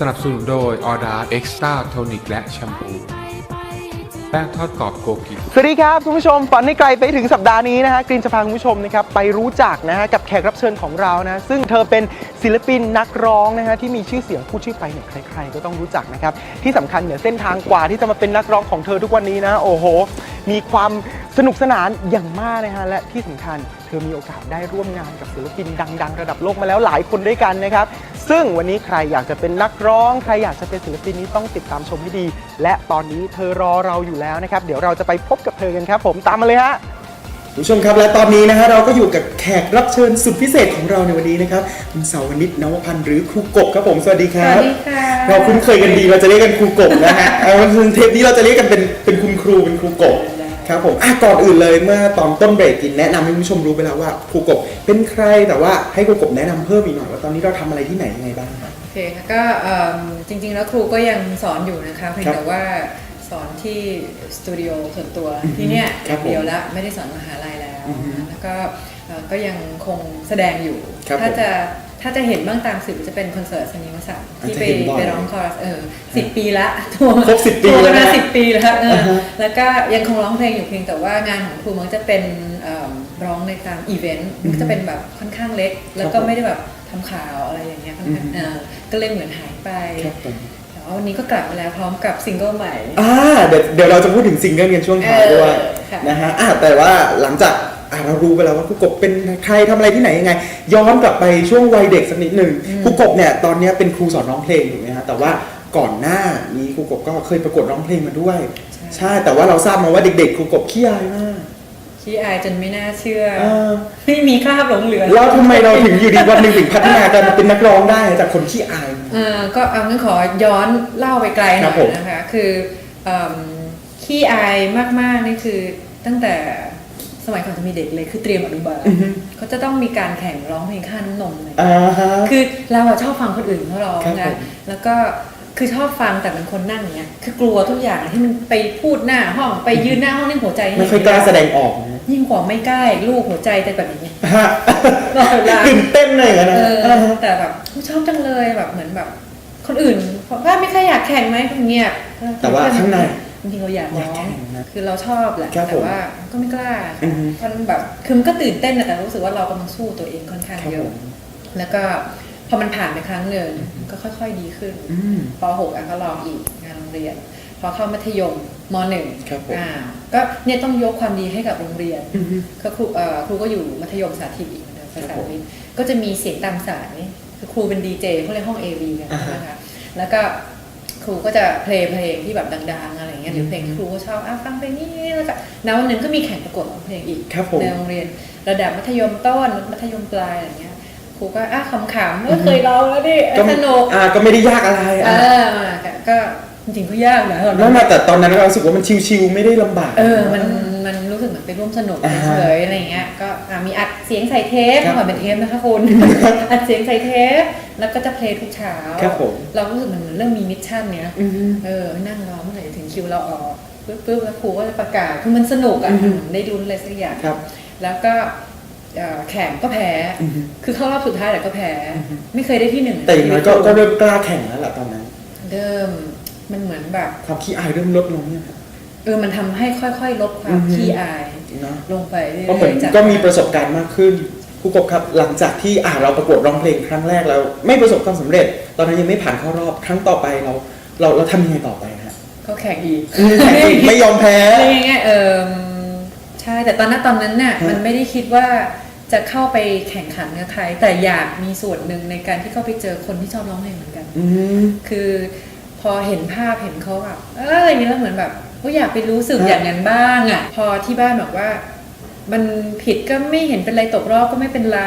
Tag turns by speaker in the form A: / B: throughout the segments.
A: สนั
B: บสนุนโดยออดาเอ็กซ์ต้าโทนิกและแชมพูแป้งทอดกรอบโกกิ
C: สวัสดีครับคุณผู้ชมฝันให้ไกลไปถึงสัปดาห์นี้นะฮะกรีนจะพาคุณผู้ชมนะครับไปรู้จักนะฮะกับแขกรับเชิญของเรานะซึ่งเธอเป็นศิลปินนักร้องนะฮะที่มีชื่อเสียงพูดชื่อไปเนี่ยใคร ๆ ก็ต้องรู้จักนะครับที่สำคัญเนี่ยเส้นทางกว่าที่จะมาเป็นนักร้องของเธอทุกวันนี้นะโอ้โห มีความสนุกสนานอย่างมากนะฮะและที่สำคัญ เธอมีโอกาสได้ร่วมงานกับศิลปินดัง ๆ ระดับโลกมาแล้วหลายคนด้วยกันนะครับ ซึ่งวันนี้ใครอยากจะเป็นนักร้อง ใครอยากจะเป็นศิลปินนี้ต้องติดตามชมให้ดี และตอนนี้เธอรอเราอยู่แล้วนะครับ เดี๋ยวเราจะไปพบกับเธอกันครับ ผมตามมาเลยฮะ คุณผู้ชมครับและตอนนี้นะฮะเราก็อยู่กับแขกรับเชิญสุดพิเศษของเราในวันนี้นะครับคุณเสาวนิตนวพันธ์หรือครูกบครับผมสวัสดีครับ
D: สวัสดีค่ะ
C: เราคุ้นเคยกันดีเราจะเรียกกันครูกบนะฮะเอาวันเทปนี้เราจะเรียกกันเป็นเป็นคุณครูเป็นครูกบ ครับผมอะก่อนอื่นเลยเมื่อตอนต้นเบรกกินแนะนำให้คุณผู้ชมรู้ไปแล้วว่าครูกบเป็นใครแต่ว่าให้ครูกบแนะนำเพิ่มอีกหน่อยว่าตอนนี้เราทำอะไรที่ไหนยังไงบ้างครับ
D: โอเคค่ะก็เอิ่มจริงๆ แล้วครูก็ยังสอนอยู่นะคะเพียง
C: ครับ
D: แต่ว่าสอนที่สตูดิโอส่วนตัวที่เนี่ย
C: ครับผม
D: เดียวละไม่ได้สอนมหาลัยแล้ว
C: อือฮึ
D: นะแล้วก็เอ่อก็ยังคงแสดงอยู่
C: ครับ
D: ถ้า
C: ผม
D: จะ ถ้าจะเห็นบ้างตามสื่อจะเป็นคอนเสิร์ตสนิวสันที่ไป
C: อาจจะเห็นบ่อย
D: ไปร้องคอรัสเออสิบปีละทัวร์
C: ครบ10ปี
D: ทัวร์กัน
C: แล้ว
D: มา
C: นะ
D: สิบปีแล้วเอออา
C: ฮะ
D: แล้วก็ยังคงร้องเพลงอยู่เพียงแต่ว่างานของครูมันจะเป็นเอิ่มร้องในตามอีเวนต์มันก็จะเป็นแบบค่อนข้างเล็ก แล้วก็ไม่ได้แบบทำข่าวอะไรอย่างเงี้ยค่อนข้าง
C: อืม
D: เออก็เลยเหมือนหายไป
C: ครับผม
D: แต่ว่าวันนี้ก็กลับมาแล้วพร้อมกับซิงเกิลใหม่
C: อ่าเดี๋ยวเดี๋ยวเราจะพูดถึงซิงเกิลกันช่วงท้ายด้วย
D: เออค่ะ
C: นะฮะอะแต่ว่าหลังจาก อะเรารู้ไปแล้วว่าครูกบเป็นใครทำอะไรที่ไหนยังไง ย้อนกลับไปช่วงวัยเด็กสักนิดหนึ่งครูกบเนี่ยตอนเนี้ยเป็นครูสอนร้องเพลงถูกไหมฮะแต่ว่าก่อนหน้านี้ครูกบก็เคยประกวดร้องเพลงมาด้วย ใช่แต่ว่าเราทราบมาว่าเด็กๆครูกบขี้อายมาก
D: ขี้อายจนไม่น่าเชื่อ
C: เออ
D: ไม่มีคราบหลงเหลือ
C: แล้วทำไมเราถึงอยู่ดีวันหนึ่งถึงพัฒนาการมาเป็นนักร้องได้จากคนขี้อาย
D: เออก็เอางั้นขอย้อนเล่าไปไกลห
C: ครั
D: น่
C: บ
D: อ
C: ผ
D: ย
C: ม
D: นะคะ คือเอิ่มขี้อายมากๆนี่คือตั้งแต่ สมัยก่อนจะมีเด็กเลยคือเตรียมอนุบาล
C: อือฮึ
D: เขาจะต้องมีการแข่งร้องเพลงค่าน้ำนมอะไรอย่างเลย
C: อ่าฮะ
D: คือเราอะชอบฟังคนอื่นเขาร้อง
C: ครับผ
D: นะ
C: ม
D: แล้วก็คือชอบฟังแต่เป็นคนนั่งอย่างเงี้ยคือกลัวทุกอย่างที่มันไปพูดหน้าห้องไปยืนหน้าห้องนี่หัวใจ
C: ไม่ค่อยกล้าแสดงออกนะ
D: ยิ่งกว่าไม่กล้าอีกลูกหัวใจแต่แบบอย่างเงี้ย
C: ฮะ
D: ตลอดเวลา
C: ตื่นเต้นเลยนะ
D: เออ
C: อ่าฮะ
D: แต่แบบชอบจังเลยแบบเหมือนแบบ คนอื่นว่าไม่ค่อยอยากแข่งไหมเงียบ
C: แต่ว่าข้างใน
D: จ ริงๆเราอยากร้
C: อยาก
D: อ
C: แข่
D: ง
C: งนะ
D: คือเราชอบแหละ
C: ครับผม
D: แต่ว่าก็ไม่กล้า
C: อือฮึ
D: มันแบบคือมันก็ตื่นเต้นนะแต่รู้สึกว่าเรากำลังสู้ตัวเองค่อนข้าง
C: ครับ
D: เย
C: ผ
D: อะ
C: ม
D: แล้วก็พอมันผ่านไปครั้งหนึ่งก็ค่อย ๆ ดีขึ้น
C: อืม
D: ป .6 อะก็ลองอีกงานโรงเรียน พอเข้ามัธยมม .1
C: ครับผม
D: อ่าก็เนี่ยต้องยกความดีให้กับโรงเรียน
C: อือฮึ
D: ก็ครูเอ่อครูก็อยู่มัธยมสาธิตอีกเหมือนเดิม
C: ครับ
D: สา
C: ผม
D: ธิตก็จะมีเสียงตามสายคือครูเป็นดีเจเขาเรียกห้อง AV กัน
C: อ่าฮะ
D: นะคะแล้วก็ ครูก็จะเพลงเพลงที่แบบดังๆอะไรเงี้ยหรือเพลงที่ครูก็ชอบอะฟังเพลงนี้แล้วก็ณวันหนึ่งก็มีแข่งประกวดร้องเพลงอีก
C: ครับผม
D: ในโรงเรียน ระดับมัธยมต้นมัธยมปลายอะไรเงี้ยครูก็อะขำๆก็เคยร้องแล้วดิ
C: ก็
D: สนุก
C: อ่าก็ไม่ได้ยากอะไร
D: เอ
C: อะ
D: อก็ก็จริงๆก็ยากนะตอน
C: นั่
D: นั้นน
C: มาแต่ตอนนั้นเรารู้สึกว่ามันชิวๆไม่ได้ลำบาก
D: เออมัน มันรู้สึกเหมือนไปร่วมสนุก
C: อ่าฮะ
D: เฉยๆอะไรเงี้ยก็อะมีอัดเสียงใส่เทป
C: ครับ
D: เมื่อก่อนเป็นเทปนะคะคุณอัดเสียงใส่เทปแล้วก็จะเพลงทุกเช้า
C: ครับผม
D: เรารู้สึกเหมือนเริ่มมีมิชชั่นเนี้ย
C: อือฮึ
D: เออนั่งรอเมื่อไหร่ถึงคิวเราออกปึ๊บปึ๊บแล้วครูก็จะประกาศคือมันสนุกอะ
C: อือฮึ
D: เหมือนได้รุ้นอะไรสักอย่าง
C: ครับ
D: แล้วก็เอ่อแข่งก็แพ้
C: อือฮึ
D: คือเข้ารอบสุดท้ายแต่ก็แพ้
C: อือฮึ
D: ไม่เคยได้ที่หนึ่ง
C: แต่อย่างน้อยก็ก็เริ่มกล้าแข่งแล้วล่ะตอนนั้น
D: เริ่มมันเหมือนแบบ
C: ความขี้อายเริ่มลดลงเนี่ยครับ
D: เออมันทำให้ค่อยๆ ลดควา
C: อื
D: ม
C: อฮึ
D: ขี้อาย
C: เนาะ
D: ลงไปเรื่อย
C: เพราะเหมือน
D: ๆจาก
C: ก็มีประสบการณ์มากขึ้นครูกบครับหลังจากที่อ่าเราประกวดร้องเพลงครั้งแรกแล้ว ไม่ประสบความสำเร็จ ตอนนั้นยังไม่ผ่านเข้ารอบครั้งต่อไปเรา เราเราทำยังไงต่อไปฮะ
D: ก็แข่งอีก
C: อืมแข่งอีกไม่ยอมแพ้
D: อะไรอย่างเงี้ยเออใช่แต่ตอนนั้นตอนนั้นน่ะ
C: ฮะ
D: มันไม่ได้คิดว่าจะเข้าไปแข่งขันกับใครแต่อยากมีส่วนหนึ่งในการที่เข้าไปเจอคนที่ชอบร้องเพลงเหมือนกัน
C: อืม
D: คือพอเห็นภาพเห็นเขาแบบเอออะไรอย่างเงี้ยแล้วเหมือนแบบ ก็อยากไปรู้สึก
C: ฮะ
D: อย่างนั้นบ้างอะ พอที่บ้านบอกว่า มันผิดก็ไม่เห็นเป็นไรตกรอบก็ไม่เป็นไร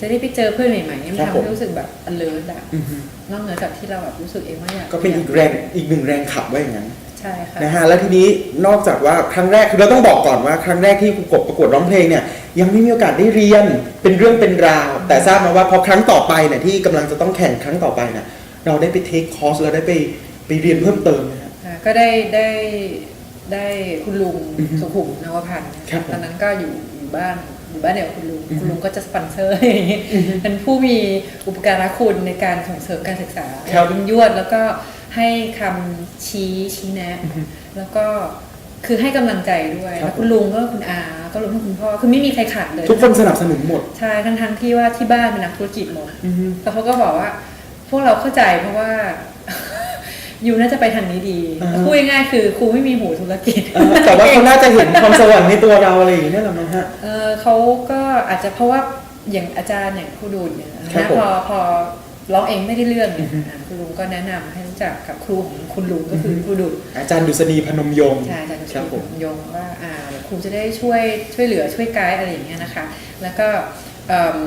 D: จะได้ไปเจอเพื่อนใหม่ๆเนี่ยมัน
C: ครับ
D: ทำ
C: ผม
D: ให้รู้สึกแบบ alert อะ
C: อือฮึ
D: นอกเหนือจากที่เราแบบรู้สึกเองว่าอยาก
C: ก็เป็นอีกแรงอีกหนึ่งแรงขับว่าอย่างนั้น
D: ใช่ค่ะ
C: นะฮะแล้วทีนี้นอกจากว่าครั้งแรกคือเราต้องบอกก่อนว่า ครั้งแรกที่ครูกบประกวดร้องเพลงเนี่ยยังไม่มีโอกาสได้เรียนเป็นเรื่องเป็นราว แต่ทราบมาว่าพอครั้งต่อไปเนี่ยที่กำลังจะต้องแข่งครั้งต่อไปเนี่ยเราได้ไปเทคคอร์สเราได้ไปไปเรียนเพิ่มเติมนะฮะ
D: ค่ะก็ได้ได้ ได้คุณลุง
C: อือฮึ
D: สุขุมนวพันธ์
C: ครับผม
D: ตอนนั้นก็อยู่อยู่บ้านอยู่บ้านเดียวกับคุณลุงคุณลุงก็จะสปอนเซอร์อะไรอย่างเงี้ยเป็นผู้มีอุปการะคุณในการส่งเสริมการศึกษา
C: ครับ
D: ยิ่งยวดแล้วก็ให้คำชี้ชี้แนะ แล้วก็คือให้กำลังใจด้วย
C: ครับ
D: แล้วคุณลุงก็คุณอาก็รวมทั้งคุณพ่อคือไม่มีใครขาดเลย
C: ทุกคนสนับสนุนหมด
D: ใช่ทั้งทั้งๆที่ว่าที่บ้านเป็นนักธุรกิจหมด
C: อือฮึ
D: แต่เขาก็บอกว่า พวกเราเข้าใจเพราะว่า ยูน่าจะไปทางนี้ดี
C: อ่าฮะ
D: พูดง่ายๆคือครูไม่มีหูธุรกิจ
C: เออแต่ว่าเขาน่าจะเห็นความสวรรค์ในตัวเราอะไรอย่างนี้แหละมั้งฮะ
D: เออเขาก็อาจจะเพราะว่าอย่างอาจารย์อย่างครูดูดเนี่ย
C: ครั
D: นะ
C: บผม
D: พอพอร้องเองไม่ได้เรื่องเนี่ยอ่าครูลุงก็แนะนำให้รู้จักกับครูของคุณลุงก็คือครูดูด
C: อาจารย์ดุษฎีพนมยงค์
D: ใช่อาจารย์
C: ครับผม
D: ยงว่าอ่าเดี๋ยวครูจะได้ช่วยช่วยเหลือช่วยไกด์อะไรอย่างเงี้ยนะคะ แล้วก็เอิ่ม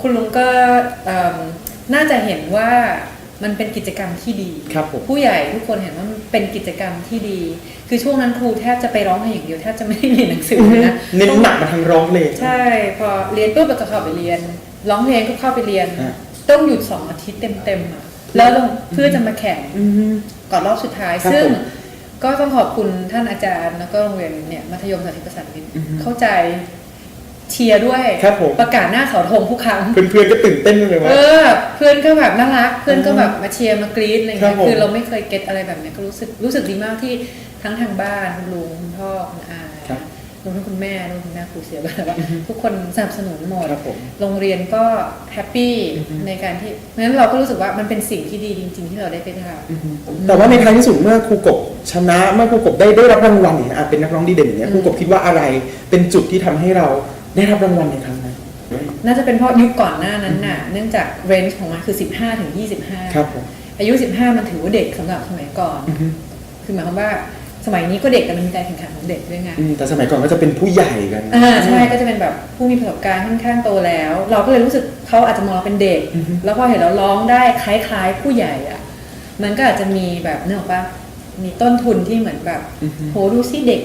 D: คุณลุงก็เอิ่มน่าจะเห็นว่า มันเป็นกิจกรรมที่ดี
C: ครับผม
D: ผู้ใหญ่ทุกคนเห็นว่ามันเป็นกิจกรรมที่ดี คือช่วงนั้นครูแทบจะไปร้องเพลงอย่างเดียวแทบจะไม่ได้เรียนหนังสือเลยนะ
C: เน้นหนักมาทางร้องเพลง
D: ใช่ พอเรียนปุ๊บก็เข้าไปเรียน ร้องเพลงก็เข้าไปเรียน
C: ฮะ
D: ต้องหยุดสองอาทิตย์เต็มๆอะแล้วต้องเพื่อจะมาแข่ง
C: อือฮึ
D: ก่อนรอบสุดท้าย
C: ครับ
D: ซึ่ง
C: ผม
D: ก็ต้องขอบคุณท่านอาจารย์แล้วก็โรงเรียนเนี่ยมัธยมสาธิตประสานมิตร
C: อือฮึ
D: เข้าใจ เชียร์ด้วย
C: ครับผม
D: ประกาศหน้าเสาธงทุกครั้ง
C: เพื่อนๆก็ตื่นเต้นเลยว่า
D: เออเพื่อนก็แบบน่ารัก เพื่อนก็แบบมาเชียร์มากรี๊ดอะไร
C: ครั
D: เงี้
C: บ
D: ย
C: ผม
D: คือเราไม่เคยเก็ตอะไรแบบเนี้ยก็รู้สึกรู้สึกดีมากที่ทั้งทางบ้านคุณลุงคุณพ่อคุณอา
C: ครับ
D: รวมทั้งคุณแม่รวมถึงแม่ครูเสียก็แบบว่าทุกคนสนับสนุนหมด
C: ครับผม
D: โรงเรียนก็แฮปปี้
C: อือฮึ
D: ในการที่เพราะฉะนั้นเราก็รู้สึกว่ามันเป็นสิ่งที่ดีจริง ๆ ที่เราได้ไปทำ
C: แต่ว่าในท้ายที่สุดเมื่อครูกบชนะเมื่อครูกบได้ได้รับรางวัลเนี่ยอะเป็นนักร้องดีเด่นอย่างเงี้ยครูกบคิดว่าอะไรเป็นจุดที่ทำให้เรา ได้รับรางวัลในครั้งนั้น
D: น่าจะเป็นเพราะยุคก่อนหน้านั้นน่ะ เนื่องจากเรนจ์ของมันคือ 15ถึง25
C: ครับผม
D: อายุ 15 มันถือว่าเด็กสำหรับสมัยก่อน
C: อือฮึ
D: คือหมายความว่าสมัยนี้ก็เด็กแต่มันมีการแข่งขันของเด็กด้วยไง
C: อืมแต่สมัยก่อนก็จะเป็นผู้ใหญ่กัน
D: อ่าใช่ก็จะเป็นแบบผู้มีประสบการณ์ค่อนข้างโตแล้ว เราก็เลยรู้สึกเขาอาจจะมองเราเป็นเด็ก
C: อือฮึ
D: แล้วพอเห็นเราร้องได้คล้ายๆ ผู้ใหญ่อะ มันก็อาจจะมีแบบนึกออกปะ มีต้นทุนที่เหมือนแบบโหดูสิเด็ก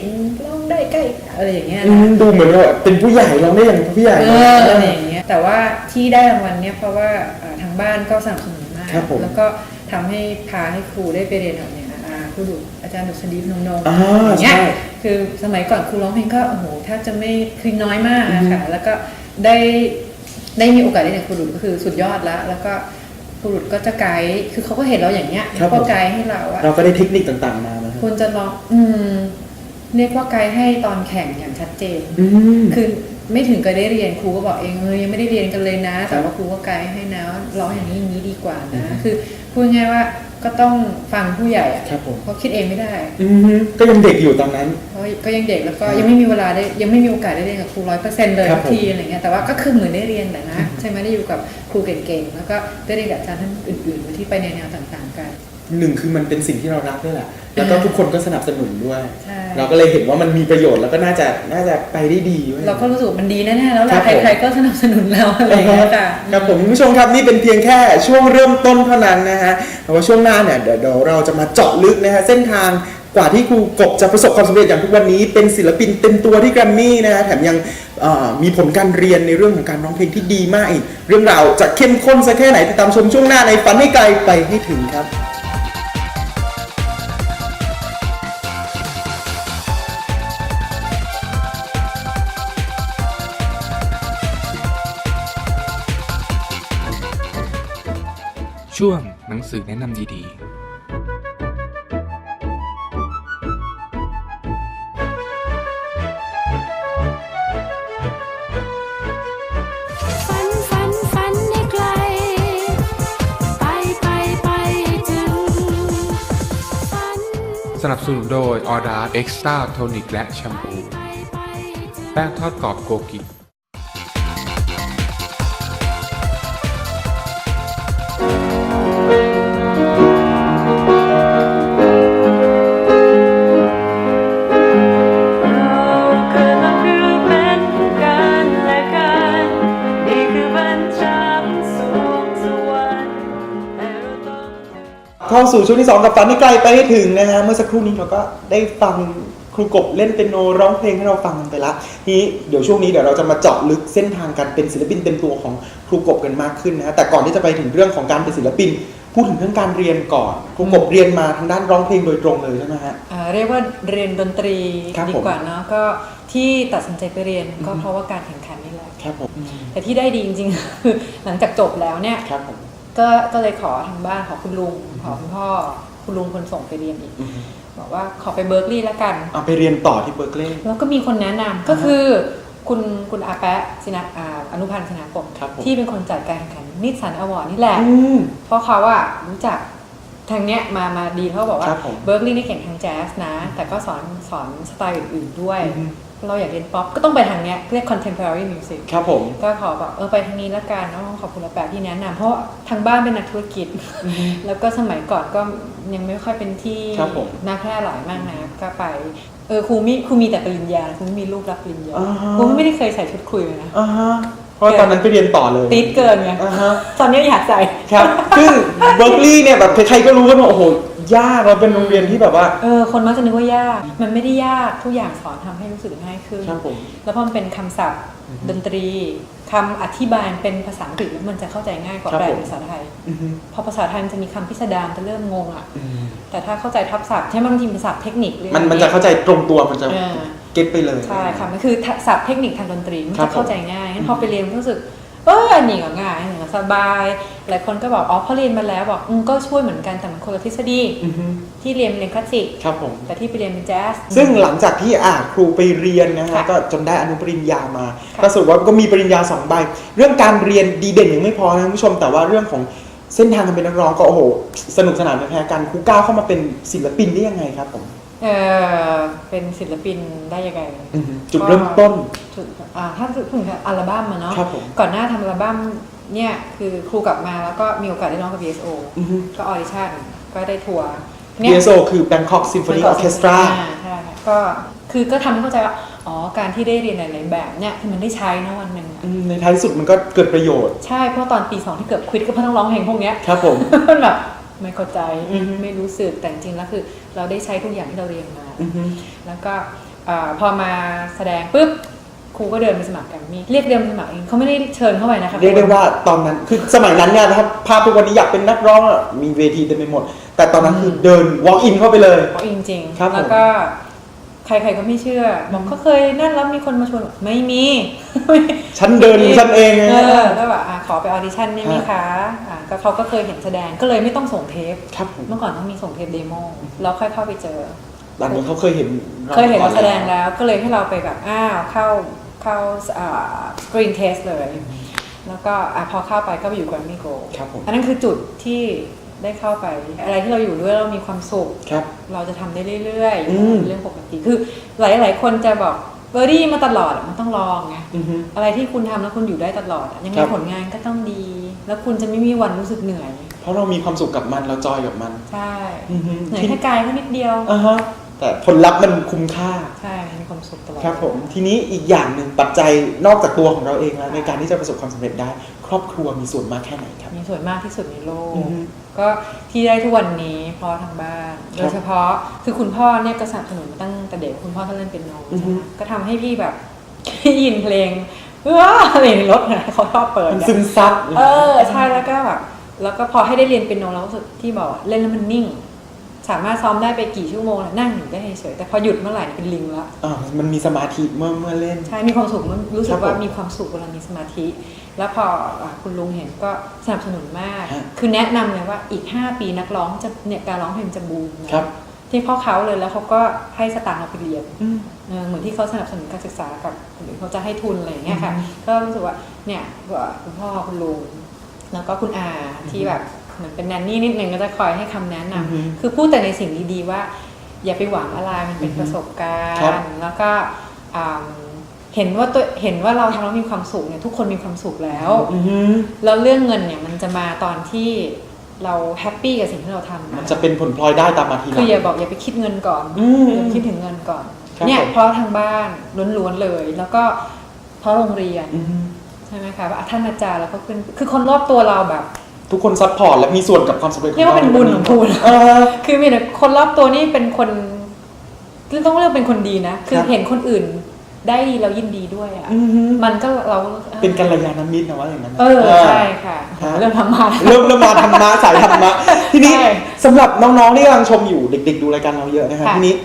D: ร้องได้ใกล้อะไรอย่างเงี้ย
C: อื
D: นะ
C: มดูเหมือนว่าเป็นผู้ใหญ่ร้องได้อย่างผู้ใหญ่
D: เอออะไรอย่างเงี้ยแต่ว่าที่ได้รางวัลเนี่ยเพราะว่าเอ่อทางบ้านก็สนับสนุนมาก
C: ครับผม
D: แล้วก็ทำให้พาให้ครูได้ไปเรียนแบบเนี้ยอ่าครูดุอาจารย์ดุษฎีพนมนงค์
C: อ่า
D: อย่างเงี้ย
C: ใช่
D: คือสมัยก่อนครูร้องเพลงก็โอ้โหแทบจะไม่คือน้อยมากนะคะแล้วก็ได้ได้มีโอกาสได้เรียนครูดุก็คือสุดยอดแล้วแล้วก็ ครูดุก็จะไกด์คือเขาก็เห็นเราอย่างเงี้ย
C: ครับ
D: ก็
C: ผม
D: ไกด์ให้เราว่า
C: เราก็ได้เทคนิคต่างๆมานะฮะ
D: ควรจะร้องอืม เรียกว่าไกด์ให้ตอนแข่งอย่างชัดเจน
C: อืม
D: คือไม่ถึงกับได้เรียนครูก็บอกเองเออยังไม่ได้เรียนกันเลยนะ
C: ครั
D: แต่
C: บ
D: ว่าครูก็ไกด์ให้นะว่าร้องอย่างนี้อย่างนี้ดีกว่า
C: อื
D: นะ
C: ม
D: คือพูดง่ายๆว่า ก็ต้องฟังผู้ใหญ่อะ
C: ครับผม
D: เพราะคิดเองไม่ได้
C: อืมก็ยังเด็กอยู่ตอนนั้น
D: เพราะก็ยังเด็กแล้วก็ยังไม่มีเวลาได้ยังไม่มีโอกาสได้เรียนกับครูร้อยเปอร์เซ็นต์เลย
C: ครับ
D: ทุกทีอะไรเงี้ยแต่ว่าก็คือเหมือนได้เรียนแหละนะใช่ไหมได้อยู่กับครูเก่งๆแล้วก็ได้เรียนกับอาจารย์ท่านอื่นๆที่ไปในแนวต่างๆกัน
C: หนึ่งคือมันเป็นสิ่งที่เรารักด้วยแหละ แล้วก็ทุกคนก็สนับสนุนด้วย
D: ใช่
C: เราก็เลยเห็นว่ามันมีประโยชน์แล้วก็น่าจะน่าจะไปได้ดีด้วย
D: เราก็รู้สึกว่ามันดีแน่ๆแล้ว
C: ครั
D: ล่ะ
C: บผม
D: ใครๆก็สนับสนุนเราอะไรเงี้ยค่ะ
C: ครับผมคุณผู้ชมครับนี่เป็นเพียงแค่ช่วงเริ่มต้นเท่านั้นนะฮะแต่ว่าช่วงหน้าเนี่ยเดี๋ยวเดี๋ยวเราจะมาเจาะลึกนะฮะเส้นทางกว่าที่ครูกบจะประสบความสำเร็จอย่างทุกวันนี้ เป็นศิลปินเต็มตัวที่แกรมมี่นะฮะแถมยังเอ่อมีผลการเรียนในเรื่องของการร้องเพลงที่ดีมากอีกเรื่องราวจะเข้มข้นสักแค่ไหนติดตามชมช่วงหน้าในฝันให้ไกลไปให้ถึงครับ
B: ช่วงหนังสือแนะนำดีๆ
A: ฝันฝันฝันให้ไกลไปไปไปให้ถึงฝัน
B: สนับสนุนโดยออดาเอ็กซ์ตร้าโทนิกและแชมพู
A: ไปไปให้ถึง
B: แป้งทอดกรอบโกกิ
C: เข้าสู่ช่วงที่ 2 กับฝันที่ไกลไปให้ถึงนะฮะเมื่อสักครู่นี้เราก็ได้ฟังครูกบเล่นเป็นโนร้องเพลงให้เราฟังกันไปละทีนี้เดี๋ยวช่วงนี้เดี๋ยวเราจะมาเจาะลึกเส้นทางการเป็นศิลปินเต็มตัวของครูกบกันมากขึ้นนะฮะแต่ก่อนที่จะไปถึงเรื่องของการเป็นศิลปิน พูดถึงเรื่องการเรียนก่อนครูกบเรียนมาทางด้านร้องเพลงโดยตรงเลยใช่ไหมฮะ
D: อ่าเรียกว่าเรียนดนตรี
C: ครับ
D: ดี
C: ผม
D: กว่าเนาะก็ที่ตัดสินใจไปเรียนก็
C: อือฮึ
D: เพราะว่าการแข่งขันนี่แหละ
C: ครับผม
D: แต่ที่ได้ดีจริงๆ คือหลังจากจบแล้วเนี่ย
C: ครับผม
D: ก็ก็เลยขอทางบ้านขอคุณลุงขอคุณพ่อคุณลุงคนส่งไปเรียนอีก
C: อือฮึ
D: บอกว่าขอไปเบิร์กลีย์แล้วกัน
C: เอาไปเรียนต่อที่เบอร์เกลีย์
D: แล้วก็มีคนแนะนำก็คือคุณคุณอาแปะสินะอาอนุพันธ์ชนะปก
C: ครับผม
D: ที่เป็นคนจัดการแข่งขันนิสสันอวอร์ดนี่แหละ
C: อืม
D: เพราะเขาอะรู้จักทางเนี้ยมามาดีเขาบอกว่า
C: ครับผม
D: เบิร์กลีย์นี่เก่งทางแจ๊สนะ แต่ก็สอนสอนสไตล์อื่นๆด้วย
C: อือฮึ
D: เราอยากเรียนป๊อปก็ต้องไปทางเนี้ยเรียก contemporary music
C: ครับผม
D: ก็ขอแบบเออไปทางนี้ละกันเนาะขอบคุณอาแปะที่แนะนำเพราะว่าทางบ้านเป็นนักธุรกิจ แล้วก็สมัยก่อนก็ยังไม่ค่อยเป็นที่
C: ครับผม
D: น่าแพร่หลายมากนะก็ไปเออครูมีครูมีแต่ปริญญาครูไม่มีรูปรับปริญญา
C: อ่าฮะ
D: ครูไม่ได้เคยใส่ชุดคุยเลยนะ
C: อ่าฮะเพราะว่าตอนนั้นไปเรียนต่อเลย
D: ติดเกินไง
C: อ่าฮะ
D: ตอนนี้อยากใส่
C: ครับซึ่งเบอร์กลีย์เนี่ยแบบใครๆก็รู้กันว่าโอ้โห ยากเราเป็นโรงเรียนที่แบบว่า
D: เออคนมักจะนึกว่ายาก มันไม่ได้ยากทุกอย่างสอนทำให้รู้สึกง่ายขึ้น
C: ครับผม
D: แล้วพอมันเป็นคำศัพท์ ดนตรีคำอธิบายเป็นภาษาอังกฤษแล้วมันจะเข้าใจง่ายกว่า
C: ครับ
D: แปล
C: ผม
D: เป็นภาษาไทย
C: อือฮึ
D: พอภาษาไทยมันจะมีคำพิสดารจะเริ่มงงอะ
C: อืม
D: แต่ถ้าเข้าใจทับศัพท์ใช่ไหมบางทีเป็นศัพท์เทคนิคเรื่อง
C: มันมันจะเข้าใจตรงตัวมันจะ
D: เออ
C: เก็ตไปเลย
D: ใช่ค่ะมันคือศัพท์เทคนิคทางดนตรีมัน
C: ครั
D: จะ
C: บผม
D: เข้าใจง่ายงั้นพอไปเรียนมันรู้สึกเอออันนี้ก็ง่ายอันนี้ก็ สบาย หลายคนก็บอกอ๋อพอเรียนมาแล้วบอกอืมก็ช่วยเหมือนกันแต่มันคนละทฤษฎี
C: อือฮึ
D: ที่เรียนเรียนคลาสสิก
C: ครับผม
D: แต่ที่ไปเรียนเป็นแจ๊ส
C: ซึ่งหลังจากที่อ่าครูไปเรียนนะฮะ
D: ค่ะ
C: ก็จนได้อนุปริญญามา
D: ค่ะ
C: ก็สรุปว่าก็มีปริญญาสองใบ เรื่องการเรียนดีเด่นยังไม่พอนะคุณผู้ชม แต่ว่าเรื่องของเส้นทางการเป็นนักร้องก็โอ้โห สนุกสนานไม่แพ้กันครูก้าวเข้ามาเป็นศิลปินได้ยังไงครับผม
D: เออเป็นศิลปินได้ยังไง
C: อือฮึจุดเริ่มต้น
D: จุดอ่าถ้าถึงอัลบั้มมาเนาะ
C: ครับผม
D: ก่อนหน้าทำอัลบั้ม เนี่ยคือครูกลับมาแล้วก็มีโอกาสได้ร้องกับ BSO
C: อือฮึ
D: ก็ออดิชั่นก็ได้ทัวร์เนี่ย
C: BSO คือ Bangkok Symphony Orchestra
D: อ่าใช่ค่ะก็คือก็ทำให้เข้าใจว่าอ๋อการที่ได้เรียนหลายๆแบบเนี่ยคือมันได้ใช้นะวันหนึ่งอะ
C: อืมในท้ายที่สุดมันก็เกิดประโยชน์
D: ใช่เพราะตอนปีสองที่เกือบควิดก็เพราะต้องร้องเพลงพวกเนี้ย
C: ครับผม
D: มันแบบไม่เข้าใจ
C: อือฮึ
D: ไม่รู้สึกแต่จริงๆแล้วคือ เราได้ใช้ทุกอย่างที่เราเรียนมา
C: อือฮึ
D: แล้วก็อ่าพอมาแสดงปุ๊บ ครูก็เดินไปสมัครแกรมมี่เรียกเดินไปสมัครเองเขาไม่ได้เชิญเข้าไปนะคะ
C: เรียกได้ว่าตอนนั้นคือสมัยนั้นเนี่ยนะครับภาพทุกวันนี้อยากเป็นนักร้องอะมีเวทีเต็มไปหมด แต่ตอนนั้นคือเดิน walk in เข้าไปเลย
D: เพราะจริง
C: ครับ
D: ๆแล้วก็ใครๆก็ไม่เชื่อบอกเขาเคยนั่นแล้วมีคนมาชวนบอกไม่มี
C: ฉันเดินของฉันเองไง
D: เออก็แบบอะขอไปออดิชั่นได้ไหมคะอะก็เขาก็เคยเห็นแสดงก็เลยไม่ต้องส่งเทป
C: ครับผม
D: เมื่อก่อนต้องมีส่งเทปเดโมแล้วค่อยเข้าไปเจอ
C: ตอนนี้เขาเคยเห็น
D: เคยเห็นเราแสดง
C: ว
D: แล้วก็เลยให้เราไปแบบอ้าวเข้า เข้าอ่าสกรีนเทสเลย แล้วก็อะพอเข้าไปก็ไปอยู่ Grammy Go
C: ครับผม
D: อันนั้นคือจุดที่ได้เข้าไป อะไรที่เราอยู่ด้วยเรามีความสุข
C: ครับ
D: เราจะทำได้เรื่อย
C: อืม
D: ๆเรื่องปกติคือหลายๆ คนจะบอกเบอร์ดี้มาตลอดอะมันต้องลองไง
C: อือฮึ
D: อะไรที่คุณทำแล้วคุณอยู่ได้ตลอดอะยังไง
C: ครับ
D: ผลงานก็ต้องดี แล้วคุณจะไม่มีวันรู้สึกเหนื่อย
C: เพราะเรามีความสุขกับมันเราจอยกับมัน
D: ใช่
C: อือฮึ
D: เหนื่อยแค่กายก็นิดเดียว
C: อ่าฮะ แต่ผลลัพธ์มันคุ้มค่า
D: ใช่มีความสุขตลอด
C: ครับผมทีนี้อีกอย่างหนึ่งปัจจัยนอกจากตัวของเราเองแล้วในการที่จะประสบความสำเร็จได้ ครอบครัวมีส่วนมากแค่ไหนครับ
D: มีส่วนมากที่สุดในโลก
C: อือฮึ
D: ก็ที่ได้ทุกวันนี้เพราะทางบ้านโดยเฉพาะคือคุณพ่อเนี่ยก็สนับสนุนมาตั้งแต่เด็กคุณพ่อท่านเล่นเป็นโน
C: อือฮึ
D: ใช่ไหมก็ทำให้พี่แบบได้ยินเพลงว้าอะไรในรถนะเขาชอบเปิด
C: มัน
D: อะ
C: ซึมซับ
D: เออใช่แล้วก็แบบแล้วก็พอให้ได้เรียนเป็นโนแล้วรู้สึกที่บอกว่าเล่นแล้วมันนิ่ง สามารถซ้อมได้ไปกี่ชั่วโมงนะนั่งอยู่ได้เฉยๆแต่พอหยุดเมื่อไหร่เป็นลิงละ
C: อ่ามันมีสมาธิเมื่อเมื่อเล่น
D: ใช่ มีความสุขมันรู้สึ
C: ครั
D: ก
C: บ
D: ว่า
C: ผม
D: มีความสุขเวลามีสมาธิ แล้วพออะคุณลุงเห็นก็สนับสนุนมาก
C: ฮะ
D: คือแนะนำเลยว่าอีก 5 ปีนักร้องจะเนี่ยการร้องเพลงจะบูมนะครับที่พ่อเขาเลยแล้วเขาก็ให้สตางค์เราไปเรียน
C: อืม
D: เออเหมือนที่เขาสนับสนุนการศึกษากับหรือเขาจะให้ทุนอะไรอย่างเงี้ยค่ะ
C: อืม
D: ก็รู้สึกว่าเนี่ยว่าคุณพ่อคุณลุงแล้วก็คุณอาที่แบบ เหมือนเป็นแนนนี่นิดนึงก็จะคอยให้คำแนะนำ
C: อือฮึ
D: คือพูดแต่ในสิ่งดีๆว่า อย่าไปหวังอะไรมันเป็น
C: อือฮึ
D: ประสบการ
C: ครับ
D: ณ์ แล้วก็อ่าเห็นว่าตัวเห็นว่าเราทำแล้วมีความสุขเนี่ยทุกคนมีความสุขแล้ว
C: อือฮึ
D: แล้วเรื่องเงินเนี่ยมันจะมาตอนที่เราแฮปปี้กับสิ่งที่เราทำ
C: มันจะเป็นผลพลอยได้ตามมาทีหลั
D: คืออย่าบอกอย่าไปคิดเงินก่อน
C: อืม
D: อย่าไปคิดถึงเงินก่อน
C: ครับ
D: เนี่ย
C: ผม
D: เพราะทางบ้านล้วนๆเลย แล้วก็เพราะโรงเรียน
C: อือฮึ
D: ใช่ไหมคะว่าท่านอาจารย์แล้วก็เพื่อนคือคนรอบตัวเราแบบ
C: ทุกคนซัพพอร์ตและมีส่วนกับความสำเร็จของ
D: เรียกว่าเป็นบุญของคุณ
C: เออ
D: คือมีแต่คนรอบตัวนี่เป็นคนต้องเรียกเป็นคนดีนะ คือ
C: ครับ
D: เห็นคนอื่นได้ดีเรายินดีด้วยอะ
C: อือฮึ
D: มันก็เรา
C: เป็นกัลยาณมิตรนะว่าอย่างนั้นนะ
D: เออใช่ค่ะ
C: ฮะ
D: เรื่องธรรมะ
C: เริ่มเริ่มมาธรรมะสายธรรมะทีนี้
D: ใช่
C: สำหรับน้องๆที่กำลังชมอยู่เด็ก ๆ ดูรายการเราเยอะนะครับ
D: ค่ะ
C: ทีนี้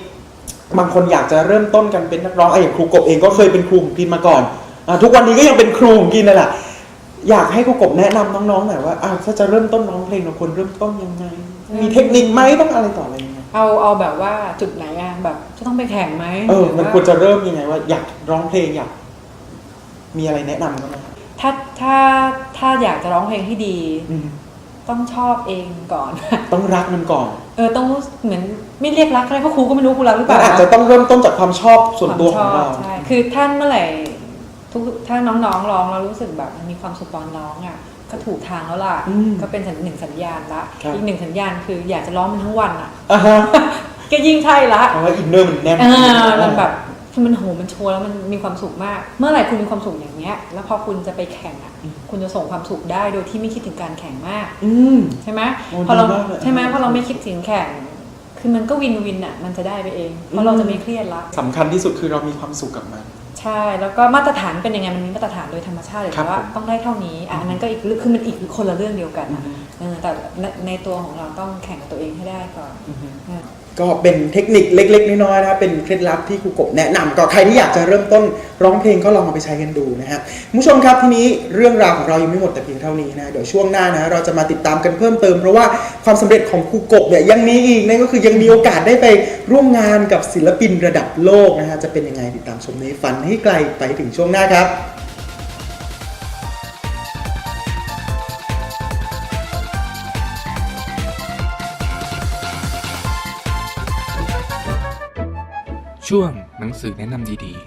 C: บางคนอยากจะเริ่มต้นกันเป็นนักร้องไอ้อย่างครูกบเองก็เคยเป็นครูของกินมาก่อนอ่าทุกวันนี้ก็ยังเป็นครูของกินนั่นแหละ อยากให้ครูกบแนะนำน้องๆหน่อยว่าอ่าถ้าจะเริ่มต้นร้องเพลงเราควรเริ่มต้นยังไง มีเทคนิคไหมต้องอะไรต่ออะไรยังไง
D: เอาเอาแบบว่าจุดไหนอะแบบจะต้องไปแข่งไหม
C: เออ
D: ห
C: มัน
D: ว่า
C: ควรจะเริ่มยังไงว่า อยากร้องเพลงอยาก มีอะไรแนะนำกันไหม
D: ถ้าถ้าถ้าอยากจะร้องเพลงที่ดี
C: อืม
D: ต้องชอบเองก่อน
C: ต้องรักมันก่อน
D: เออต้องรู้เหมือนไม่เรียกรักอะไรเพราะครูก็ไม่รู้ครูรักหรือเป
C: มัน
D: ล่า
C: อาจจะต้องเริ่มต้นจากความชอบส่วนตัวของเรา
D: ควมชบใช่คือท่านเมื่อไหร่ ทุกถ้าน้องๆร้องแล้วรู้สึกแบบมันมีความสุขตอนร้องอะก็ถูกทางแล้วล่ะ
C: อืม
D: ก็เป็นสัญหนึ่งสัญญาณละ
C: ครับ
D: อีกหนึ่งสัญญาณคืออยากจะร้องมันทั้งวันอะ
C: อ่าฮะ
D: ก็ยิ่งใช่ละ
C: เพราะว่าอินเนอร์มันแน่น
D: เออมันแบบมันโหมันโชว์แล้วมันมีความสุขมาก เมื่อไหร่คุณมีความสุขอย่างเงี้ย แล้วพอคุณจะไปแข่งอะ คุณจะส่งความสุขได้โดยที่ไม่คิดถึงการแข่งมาก
C: อืม
D: ใช่ไหม
C: โอ้
D: พอเรา
C: ดีมากเลย
D: ใช่ไหมพอเราไม่คิดถึงแข่ง คือมันก็วินวินอะ มันจะได้ไปเอง เพราะเราจะไม่เครียดละ
C: สำคัญที่สุดคือเรามีความสุขกับมัน
D: ใช่แล้วก็มาตรฐานเป็นยังไงมันมีมาตรฐานโดยธรรมชาติเลย
C: ครับ
D: แต่ว่า
C: ผม
D: ต้องได้เท่านี้อะอันนั้นก็อีกเรื่องคือมันอีกคนละเรื่องเดียวกันอะ
C: อือฮึ
D: เออแต่ในในตัวของเราต้องแข่งกับตัวเองให้ได้ก่อนเออ
C: ก็เป็นเทคนิคเล็ก ๆ น้อยๆนะครับเป็นเคล็ดลับที่ครูกบแนะนำก็ใครที่อยากจะเริ่มต้นร้องเพลงก็ลองเอาไปใช้กันดูนะฮะคุณผู้ชมครับทีนี้เรื่องราวของเรายังไม่หมดแต่เพียงเท่านี้นะเดี๋ยวช่วงหน้านะเราจะมาติดตามกันเพิ่มเติม เพราะว่าความสำเร็จของครูกบเนี่ยยังมีอีกนั่นก็คือยังมีโอกาสได้ไปร่วมงานกับศิลปินระดับโลกนะฮะจะเป็นยังไงติดตามชมในฝันให้ไกลไปถึงช่วงหน้าครับ
B: ช่วงหนังสือแนะนำดีๆ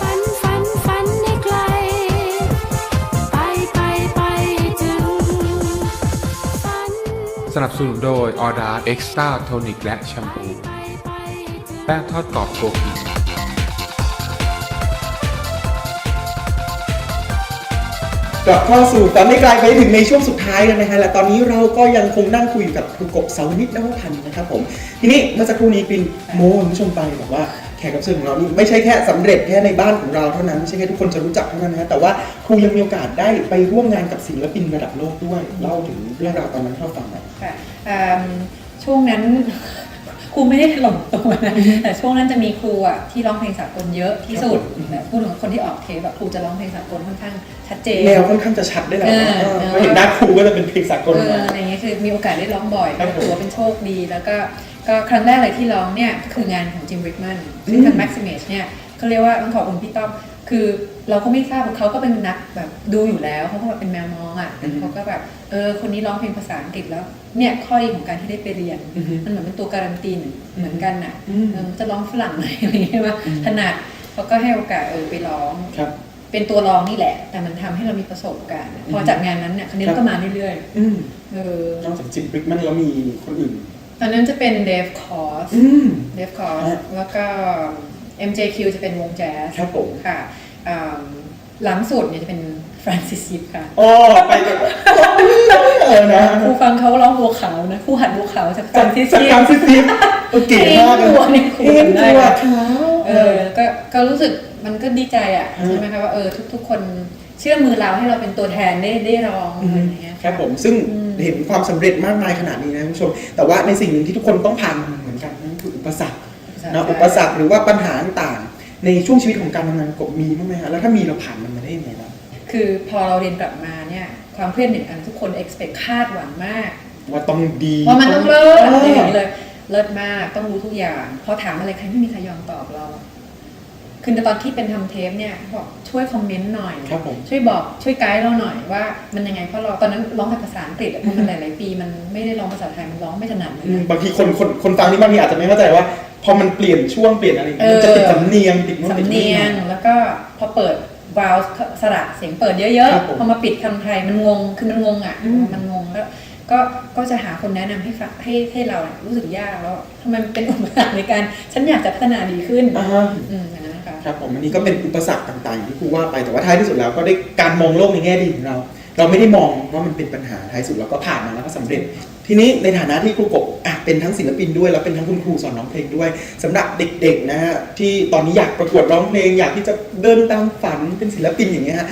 A: ฝันฝันฝันให้ไกลไปไปไปให้ถึงฝัน
B: สนับสนุนโดยออดาเอ็กซ์ตร้าโทนิกและแชมพู
A: ไปไปให้ถึง
B: แป้งทอดกรอบโกกิ
C: กลับเข้าสู่ฝันไม่ไกลไปถึงในช่วงสุดท้ายกันนะฮะและตอนนี้เราก็ยังคงนั่งคุยอยู่กับครูกบเสาวนิดนวพันธ์นะครับผมทีนี้เมื่อสักครู่นี้ปินโมคุณผู้ชมไปบอกว่าแขกรับเชิญของเรานี่ไม่ใช่แค่สำเร็จแค่ในบ้านของเราเท่านั้นไม่ใช่แค่ทุกคนจะรู้จักเท่านั้นนะฮะแต่ว่าครูยังมีโอกาสได้ไปร่วมงานกับศิลปินระดับโลกด้วยเล่าถึงเรื่องราวตอนนั้นให้เราฟังหน่อย
D: ค่ะช่วงนั้น ครูไม่ได้ถล่มตัวนะแต่ช่วงนั้นจะมีครูอะที่ร้องเพลงสากลเยอะที่สุด
C: ครับผม
D: แต่พูดถึงคนที่ออกเทปแบบครูจะร้องเพลงสากลค่อนข้างชัดเจน
C: แนวค่อนข้างจะชัดได้แล้ว
D: เออ
C: เออ
D: เออ
C: เพราะเห็นหน้าครูก็จะเป็นเพลงสากล
D: เออ
C: มา
D: อะไรเงี้ยคือมีโอกาสได้ร้องบ่อย
C: ครั
D: ก็
C: บผม
D: ถือว่าเป็นโชคดีแล้วก็ก็ครั้งแรกเลยที่ร้องเนี่ยก็คืองานของจิมริกมันซึ่งทาง Maximage เนี่ย เขาเรียกว่าต้องขอบคุณพี่ต้อมคือเราก็ไม่ทราบว่าเขาก็เป็นนักแบบดูอยู่แล้วเขาก็แบบเป็นแมวมองอะ
C: อือฮึ
D: เขาก็แบบเออคนนี้ร้องเพลงภาษาอังกฤษแล้ว เนี่ยข้อดีของการที่ได้ไปเรียน
C: อือฮึ
D: มันเหมือนเป็นตัวการันตีเหมือนเหมือนกันน่ะ
C: อืม
D: เออจะร้องฝรั่งไหนอะไรอย่างเงี้ยว่า
C: อืม
D: ถนัดเขาก็ให้โอกาสเออไปร้อง
C: ครับ
D: เป็นตัวร้องนี่แหละ แต่มันทำให้เรามีประสบการณ์ พอจากงานนั้นเนี่ยคนนี้
C: ครับ
D: ก็มาเรื่อย
C: อืม
D: ๆเออน
C: อกจากจิมบริกมันแล้วมีคนอื่น
D: ตอนนั้นจะเป็นเดฟคอร์ส
C: อืม
D: เดฟคอร์ส
C: ฮะ
D: แล้วก็ MJQ จะเป็นวงแจ๊ส
C: ครับผม
D: ค่ะอ่าหลังสุดเนี่ยจะเป็นฟรานซิสยิปค่ะ
C: อ๋อไปแบบเออนะ
D: ครูฟังเขาร้องบัวขาวนะครูหัดบัวขาวจากฟรานซิส
C: จาก
D: ยิป
C: การซิซิปโอเคมากเลย
D: เอ็นตัวเนี่ยครู
C: เอ็น
D: ทำได้
C: ตัว
D: นะ
C: ขาว
D: เออก็ก็รู้สึกมันก็ดีใจอะ
C: ฮะ
D: ใช่ไหมคะว่าเออทุกๆคนเชื่อมือเราให้เราเป็นตัวแทนได้ได้ร้องอะไรอย่างเงี้ย
C: ครับผมซึ่ง
D: อืม
C: เห็นความสำเร็จมากมายขนาดนี้นะคุณผู้ชม แต่ว่าในสิ่งหนึ่งที่ทุกคนต้องผ่านมันเหมือนกันนั่นคืออุปสรรค นะอุปสรรคหรือว่าปัญหาต่างๆ ในช่วงชีวิตของการทำงานกบมีบ้างไหมฮะแล้วถ้ามีเราผ่านมันมาได้ยังไงบ้าง
D: คือพอเราเรียนกลับมาเนี่ยความเครียดหนึ่งอันทุกคน expect คาดหวังมาก
C: ว่าต้องดี
D: ว่ามันต้องเลิศ
C: อ
D: อะไร
C: อ
D: อย่างนี้เลยเลิศมากต้องรู้ทุกอย่างพอถามอะไรใครไม่มีใครยอมตอบเราคือในตอนที่เป็นทำเทปเนี่ยบอกช่วยคอมเมนต์หน่อย
C: ครับผม
D: ช่วยบอกช่วยไกด์เราหน่อยว่ามันยังไงเพราะเราตอนนั้นร้องแต่ภาษาอังกฤษอะเพราะมันหลาย ๆ ปี มันไม่ได้ร้องภาษาไทยมันร้องไม่ถนัดเลย
C: อืม
D: นะ
C: บางทีคนคนคนฟังนี่บางทีอาจจะไม่เข้าใจว่า พอมันเปลี่ยนช่วงเปลี่ยนอะไรอย่างเงี้ยมันจะติดสำเนียงติดนู่นติด
D: สำ
C: นี่
D: เนียงแล้วก็พอเปิดวาลสระเสียงเปิดเยอะ
C: ครับผม
D: ๆพอมาปิดคำไทยมันงงคือมันงงอะ
C: อืม
D: มันงงแล้วก็ก็จะหาคนแนะนำให้ฟังให้ให้เราเนี่ยรู้สึกยากแล้วทำไมมันเป็นอุปสรรคในการฉันอยากจะพัฒนาดีขึ้น
C: อ่าฮะ
D: อืมอย่างนั้นนะคะ
C: ครับผมอันนี้ก็เป็นอุปสรรคต่างๆอย่างที่ครูว่าไปแต่ว่าท้ายที่สุดแล้วก็ได้การมองโลกในแง่ดีของเรา เราไม่ได้มองว่ามันเป็นปัญหาท้ายสุดเราก็ผ่านมาแล้วก็สำเร็จ ทีนี้ในฐานะที่ครูกบอะเป็นทั้งศิลปินด้วย แล้วเป็นทั้งคุณครูสอนร้องเพลงด้วยสำหรับเด็กๆนะฮะที่ตอนนี้อยากประกวดร้องเพลง อยากที่จะเดินตามฝันเป็นศิลปินอย่างเงี้ยฮะ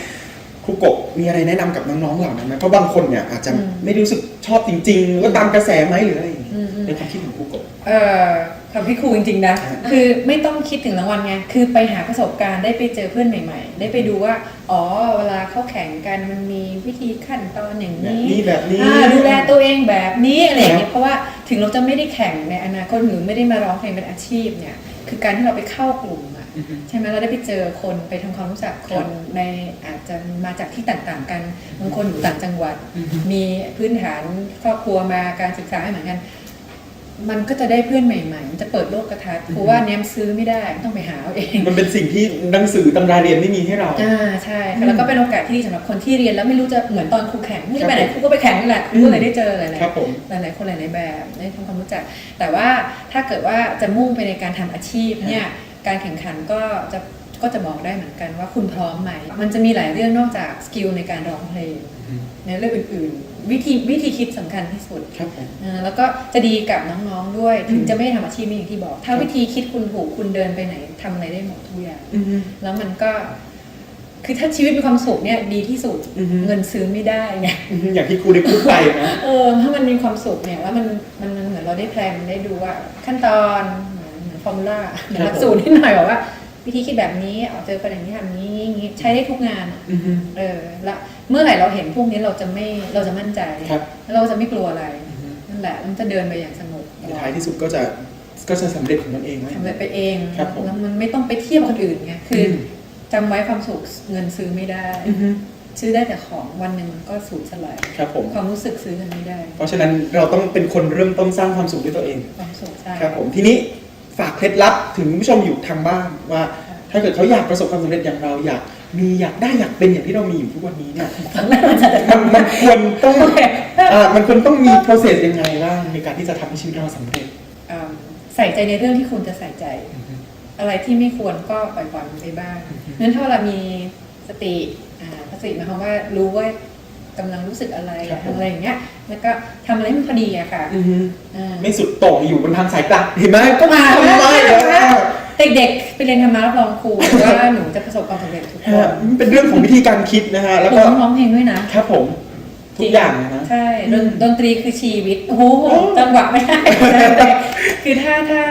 C: ครูกบมีอะไรแนะนำกับน้องๆเหล่านั้นไหมเพราะบางคนเนี่ยอาจจะ
D: อืม
C: ไม่รู้สึกชอบจริงๆหรือว่าตามกระแสไหมหรืออะไรอย่างเงี้ย
D: อืมอืม
C: ในความคิดของครูกบ
D: เอ่อ คำพี่ครูจริงๆนะ
C: อ่า
D: คือไม่ต้องคิดถึงรางวัลไง คือไปหาประสบการณ์ได้ไปเจอเพื่อนใหม่ ๆ ได้ไปดูว่า อ๋อ เวลาเข้าแข่งกันมันมีวิธีขั้นตอนอย่าง
C: แบบ
D: นี้
C: นี้แบบนี้
D: อ่าดูแลตัวเองแบบนี้อะไรอย่างเงี้
C: ครั
D: ย
C: บ
D: เพราะว่าถึงเราจะไม่ได้แข่งในอนาคตหรือไม่ได้มาร้องเพลงเป็นอาชีพเนี่ย คือการที่เราไปเข้ากลุ่มอะ
C: อือฮึ
D: ใช่ไหมเราได้ไปเจอคนไปทำความรู้จักค
C: ครั
D: น
C: บ
D: ในอาจจะมาจากที่ต่างๆกันบางคนอยู่ต่างจังหวัด
C: อือฮึ
D: มีพื้นฐานครอบครัวมาการศึกษาไม่เหมือนกัน มันก็จะได้เพื่อนใหม่ๆ มันจะเปิดโลกกระทัดเพราะว่าเนี้ยมซื้อไม่ได้ต้องไปหาเอาเอง
C: มันเป็นสิ่งที่หนังสือตำราเรียนไม่มีให้เรา
D: อ่าใช่
C: อื
D: ค่ะ
C: ม
D: แล้วก็เป็นโอกาสที่ดีสำหรับคนที่เรียนแล้วไม่รู้จะเหมือนตอนครูแข่งไม่รู้จะไปไหน
C: ครับผม
D: ครูก็ไปแข่งนี่แหละครูก็เลยได้เจอหลาย
C: ครับผม
D: ๆหลายๆคนหลายๆแบบได้ทำความรู้จัก แต่ว่าถ้าเกิดว่าจะมุ่งไปในการทำอาชีพเนี่ยการแข่งขันก็จะก็จะบอกได้เหมือนกันว่าคุณพร้อมไหมมันจะมีหลายเรื่องนอกจากสกิลในการร้องเพลง ในเรื่องอื่นๆ วิธีวิธีคิดสำคัญที่สุด
C: ครับผม
D: เออแล้วก็จะดีกับน้องๆด้วย ถึงจะไม่ได้ทำอาชีพนี้อย่างที่บอก ถ้าวิธีคิดคุณถูกคุณเดินไปไหนทำอะไรได้หมดทุกอย่าง
C: อือฮึ
D: แล้วมันก็ คือถ้าชีวิตมีความสุขเนี่ยดีที่สุด
C: อือฮึ
D: เงินซื้อไม่ได้ไง
C: อือฮึอย่างที่ครูได้พูดไปนะ
D: เออถ้ามันมีความสุขเนี่ยแล้วมันมันมันเหมือนเราได้แพลนได้ดูว่า ขั้นตอนเหมือนเหมือนฟอร์มูล่าเหมือนหลักสูตรนิดหน่อยบอกว่า วิธีคิดแบบนี้เอาเจอประเด็นที่ทำนี้อย่างนี้ใช้ได้ทุกงานอะ
C: อือฮึ
D: เออและเมื่อไหร่เราเห็นพวกนี้เราจะไม่เราจะมั่นใจ
C: ครับ
D: แล้วเราจะไม่กลัวอะไร
C: อือฮึ
D: นั่นแหละมันจะเดินไปอย่างสงบ
C: ในท้ายที่สุดก็จะก็จะสำเร็จของมันเองไหม
D: ทำอะไรไปเอง
C: ครับผม
D: แล้วมันไม่ต้องไปเทียบกับคนอื่นไงคืออ
C: ม
D: จำไว้ความสุขเงินซื้อไม่ได้
C: อือฮึ
D: ซื้อได้แต่ของวันหนึ่งมันก็สูญสลาย
C: ครับผม
D: ความรู้สึกซื้อกันไม่ได้
C: เพราะฉะนั้นเราต้องเป็นคนเริ่มต้นสร้างความสุขด้วยตัวเอง
D: ความสุขใช่
C: ครับผมทีนี้ ฝากเคล็ดลับถึงผู้ชมอยู่ทางบ้านว่า ถ้าเกิดเขาอยากประสบความสำเร็จอย่างเราอยากมีอยากได้อยากเป็นอย่างที่เรามีอยู่ทุกวันนี้เนี่ย
D: ครั้งแรกมันจะ
C: มันมันควรต้องอ่ามันควรต้องมี process ยังไงบ้างในการที่จะทำให้ชีวิตเราสำเร็จ
D: เอิ่มใส่ใจในเรื่องที่คุณจะใส่ใจ อะไรที่ไม่ควรก็ปล่อยปล่อยมันไปบ้าง
C: อือฮึ
D: นั้นถ้าเวลามีสติอ่าสติหมายความว่ารู้ว่า กำลังรู้สึกอะไร
C: ครับผม
D: ทำอะไรอย่างเงี้ย แล้วก็ทำอะไรให้มันพอดีอะค่ะ
C: อือฮึ
D: อ่า
C: ไม่สุดโต่งอยู่บนทางสายกลางเห็นไหมก็
D: มา
C: ทำได้แล้ว
D: เด็กๆไปเรียนธรรมะรับรองครูว่าหนูจะประสบความสำเร็จทุกค
C: ฮะ
D: น
C: มันเป็นเรื่องของวิธีการคิดนะฮะแล้ว
D: หนู
C: ก็
D: ต้องร้องเพลงด้วยนะ
C: ครับผมทุกอย่างเลยนะ
D: ใช่ดน
C: อืม
D: ดนตรีคือชีวิตโอ้โห
C: โอ้
D: จังหวะไม่ได้คือถ้าถ้า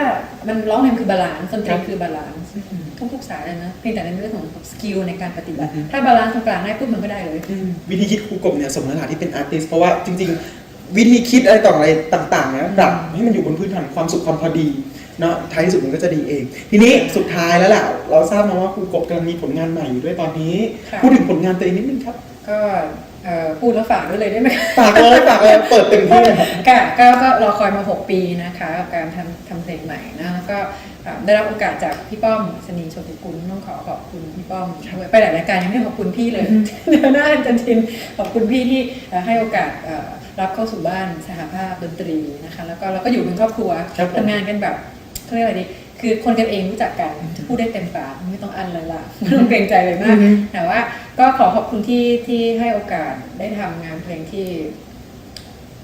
D: มันร้องเพลงคือบาลานซ์ดนตรีคือบาลานซ์ทุกๆสายเลยนะเพียงแต่ในเรื่องของสกิลในการปฏิบัติ
C: อืม
D: ถ้าบาลานซ์ตรงกลางได้ปุ๊บมันก็ได้เลย
C: อืมวิธีคิดครูกบเนี่ยสมนาที่เป็นอาร์ติสเพราะว่าจริง ๆ วิธีคิดอะไรต่ออะไรต่างๆนะปรับให้มันอยู่บนพื้นฐานความสุขความพอดีเนาะท้ายที่สุดมันก็จะดีเอง ทีนี้สุดท้ายแล้วแหละเราทราบมาว่าครูกบกำลังมีผลงานใหม่อยู่ด้วยตอนนี้
D: ค่ะ
C: พูดถึงผลงานตัวเองนิดนึงครับ
D: ก็เอ่อ พูดแล้วฝากด้วยเลยได้ไหม
C: ฝากเลยฝากเลยเปิดเต็มที่เลยครับ
D: ก็ก็ก็รอคอยมา 6 ปีนะคะกับการทำทำเพลงใหม่นะแล้วก็เอ่อได้รับโอกาสจากพี่ป้อมสนีโชติกุลต้องขอขอบคุณพี่ป้อมด้วยไปหลายรายการยังไม่ได้ขอบคุณพี่เลยเดี๋ยวหน้าจันทินขอบคุณพี่ที่เอ่อให้โอกาสเอ่อรับเข้าสู่บ้านสหภาพดนตรีนะคะ แล้วก็เราก็อยู่เป็นครอบครัว
C: ครับผม
D: ทำงานกันแบบเขาเรียกอะไรดี คือคนกันเองรู้จักกันพูดได้เต็มปากไม่ต้องอันเลยล่ะไม่ต้องเกรงใจเลยมากแต่ว่า ก็ขอขอบคุณที่ที่ให้โอกาสได้ทำงานเพลงที่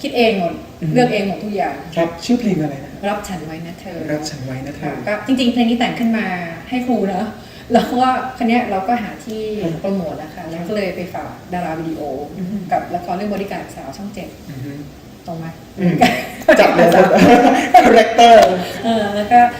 D: คิดเองหมด
C: อืม
D: เลือกเองหมดทุกอย่าง
C: ครับชื่อเพลงอะไรนะ
D: รับฉันไว้นะเธอ
C: รักฉันไว้นะเธ
D: ค่ะ
C: อ
D: ก็จริง ๆ เพลงนี้แต่งขึ้นมาให้ครูเนอะแล้วก็คันนี้ยเราก็หาที่
C: อืม
D: โปรโมทนะคะแล้วก็เลยไปฝากดาราวิดีโออ
C: ม
D: กับละครเรื่องบริการสาวช่องเจ็ด
C: อือฮึ
D: ตรงไหม
C: อืมจัดเลยนะคาแรคเตอร์
D: เออแล้วก็ก็ก็เอิ่มคัน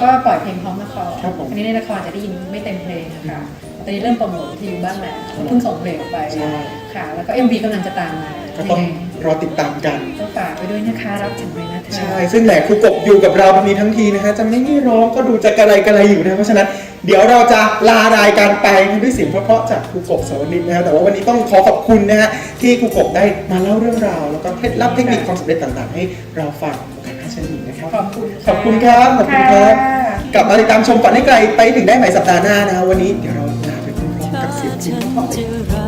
D: นี้ยเราก็ปล่อยเพลงพร้อมละคร
C: ครับผม
D: คันนี้ในละครจะได้ยินไม่เต็มเพลงนะคะตอนนี้เริ่มโปรโมทวิที่อยู่บ้างแล้วเพิ่งส่งเพลงออกไป
C: ใช่
D: ค่ะ แล้วก็ MV กำลังจะตามมา
C: ก็ต้องรอติดตามกัน
D: ก็ฝากไปด้วยนะคะรับฉันไว้นะเธอ
C: ใช่ ซึ่งแหละครูกบอยู่กับเราแบบนี้ทั้งทีนะฮะจะไม่ให้ร้องก็ดูจะกระไรกระไรอยู่นะเพราะฉะนั้นเดี๋ยวเราจะลารายการไปด้วยเสียงเพราะๆจากครูกบสวนิตนะฮะแต่ว่าวันนี้ต้องขอขอบคุณนะฮะที่ครูกบได้มาเล่าเรื่องราว แล้วก็เคล็ดลับเทคนิคความสำเร็จต่างๆ ให้เราฟัง โอกาสหน้าเชิญอีกนะครับ
D: ขอบคุณ
C: ขอบคุณครับขอบคุณครับ
D: ค่ะ
C: กลับมาติดตามชมฝันให้ไกลไปถึงได้ใหม่สัปดาห์หน้านะฮะวันนี้เดี๋ยวเราลาไปพร้อมๆกับเสียงเพล
A: ฉั
C: ง
A: น
C: เพราะๆ
A: จะรัก